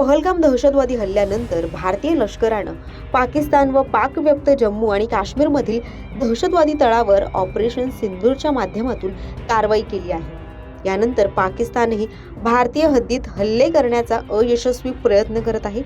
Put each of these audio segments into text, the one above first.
पहलगाम दहशतवादी हल्ल्यानंतर भारतीय लष्करानं पाकिस्तान व पाकव्याप्त जम्मू आणि काश्मीरमधील दहशतवादी तळावर ऑपरेशन सिंदूरच्या माध्यमातून कारवाई केली आहे. यानंतर पाकिस्तानही भारतीय हद्दीत हल्ले करण्याचा अयशस्वी प्रयत्न करत आहे.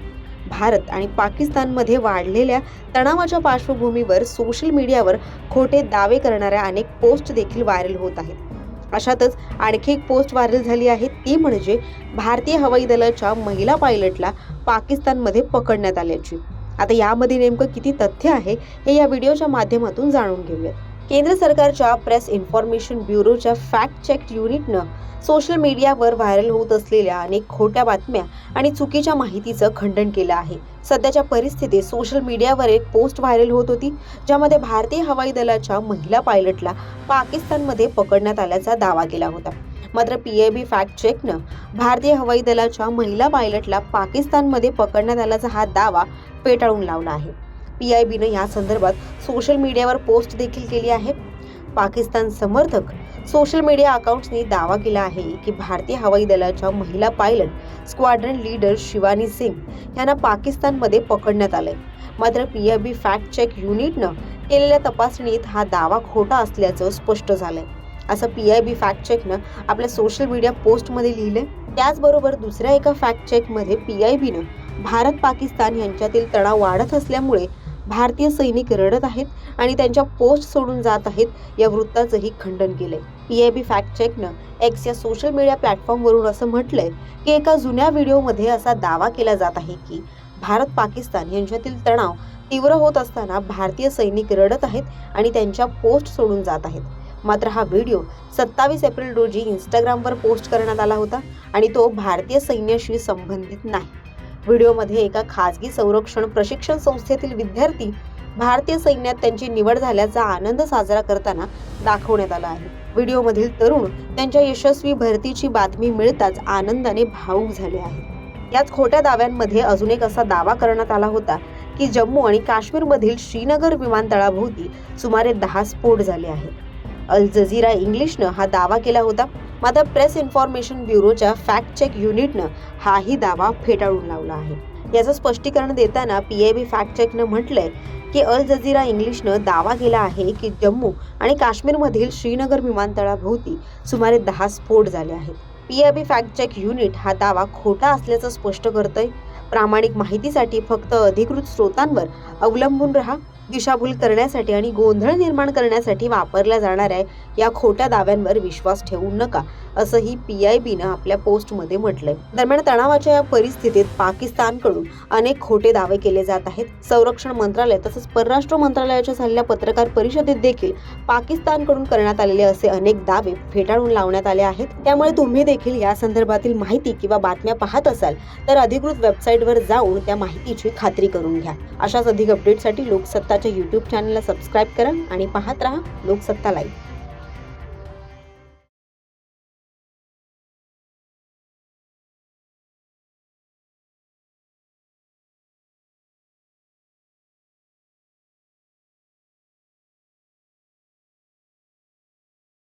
भारत आणि पाकिस्तानमध्ये वाढलेल्या तणावाच्या पार्श्वभूमीवर सोशल मीडियावर खोटे दावे करणाऱ्या अनेक पोस्ट देखील व्हायरल होत आहेत. अशातच आणखी एक पोस्ट व्हायरल झाली आहे. ती म्हणजे भारतीय हवाई दलाच्या महिला पायलटला पाकिस्तानमध्ये पकडण्यात आल्याची. आता यामध्ये नेमकं किती तथ्य आहे हे या व्हिडिओच्या माध्यमातून जाणून घेऊयात. केंद्र सरकारच्या प्रेस इन्फॉर्मेशन ब्युरोच्या फॅक्ट चेक युनिटनं सोशल मीडियावर व्हायरल होत असलेल्या अनेक खोट्या बातम्या आणि चुकीच्या माहितीचं खंडन केलं आहे. सध्याच्या परिस्थितीत सोशल मीडियावर एक पोस्ट व्हायरल होत होती ज्यामध्ये भारतीय हवाई दलाच्या महिला पायलटला पाकिस्तानमध्ये पकडण्यात आल्याचा दावा केला होता. मात्र पी आय बी फॅक्ट चेकनं भारतीय हवाई दलाच्या महिला पायलटला पाकिस्तानमध्ये पकडण्यात आल्याचा हा दावा फेटाळून लावला आहे. पी आय बीनं या संदर्भात सोशल मीडियावर पोस्ट देखील केली आहे. पाकिस्तान समर्थक सोशल मीडिया अकाउंट्सनी दावा केला आहे की भारतीय हवाई दलाच्या महिला pilot squadron leader Shivani Singh यांना पाकिस्तानमध्ये पकडण्यात आलंय. मात्र P I B fact check युनिटनं केलेल्या तपासणीत हा दावा खोटा असल्याचं स्पष्ट झालंय. असं पी आय बी फॅक्ट चेकनं आपल्या सोशल मीडिया पोस्टमध्ये लिहिलंय. त्याचबरोबर दुसऱ्या एका फॅक्ट चेकमध्ये पी आय बीनं भारत पाकिस्तान यांच्यातील तणाव वाढत असल्यामुळे भारतीय सैनिक रडत आहेत आणि त्यांच्या पोस्ट सोडून जात आहेत या वृत्ताचंही खंडन केलंय. पीएबी आय बी फॅक्ट चेकनं एक्स या सोशल मीडिया प्लॅटफॉर्मवरून असं म्हटलंय की एका जुन्या व्हिडिओमध्ये असा दावा केला जात आहे की भारत पाकिस्तान यांच्यातील तणाव तीव्र होत असताना भारतीय सैनिक रडत आहेत आणि त्यांच्या पोस्ट सोडून जात आहेत. मात्र हा व्हिडिओ सत्तावीस एप्रिल रोजी इंस्टाग्रामवर पोस्ट करण्यात आला होता आणि तो भारतीय सैन्याशी संबंधित नाही. व्हिडिओमध्ये एका खाजगी संरक्षण प्रशिक्षण संस्थेतील विद्यार्थी भारतीय सैन्यात त्यांची निवड झाल्याचा आनंद साजरा करताना दाखवण्यात आला आहे. व्हिडिओमधील तरुण त्यांच्या यशस्वी भरतीची बातमी मिळताच आनंदाने भावूक झाले आहेत. याच खोट्या दाव्यांमध्ये अजून एक असा दावा करण्यात आला होता की जम्मू आणि काश्मीरमधील श्रीनगर विमानतळाभोवती सुमारे दहा स्फोट झाले आहेत. अल जझीरा इंग्लिशनं हा दावा केला होता मात्र प्रेस इन्फॉर्मेशन ब्युरोच्या फॅक्ट चेक युनिटनं हाही दावा फेटाळून लावला आहे. याचं स्पष्टीकरण देताना पी आय बी फॅक्ट चेकनं म्हटलंय की अल जझीरा इंग्लिशनं दावा केला आहे की जम्मू आणि काश्मीरमधील श्रीनगर विमानतळाभोवती सुमारे दहा स्फोट झाले आहेत. P I B fact check unit हा दावा खोटा असल्याचं स्पष्ट करतंय. प्रामाणिक माहितीसाठी फक्त अधिकृत स्रोतांवर अवलंबून राहा. दिशाभूल करण्यासाठी आणि गोंधळ निर्माण करण्यासाठी वापरल्या जाणाऱ्या या खोट्या दाव्यांवर विश्वास ठेवू नका असंही पी आय बीनं आपल्या पोस्टमध्ये म्हटलंय. दरम्यान तणावाच्या या परिस्थितीत पाकिस्तानकडून अनेक खोटे दावे केले जात आहेत. संरक्षण मंत्रालय तसंच परराष्ट्र मंत्रालयाच्या झालेल्या पत्रकार परिषदेत देखील पाकिस्तानकडून करण्यात आलेले असे अनेक दावे फेटाळून लावण्यात आले आहेत. त्यामुळे तुम्ही देखील या संदर्भातील माहिती किंवा बातम्या पाहत असाल तर अधिकृत वेबसाईटवर जाऊन त्या माहितीची खात्री करून घ्या. अशाच अधिक अपडेटसाठी लोकसत्ता लोकसत्ताच्या यूट्यूब चॅनलला सबस्क्राईब करा आणि पाहत राहा लोकसत्ता लाईव्ह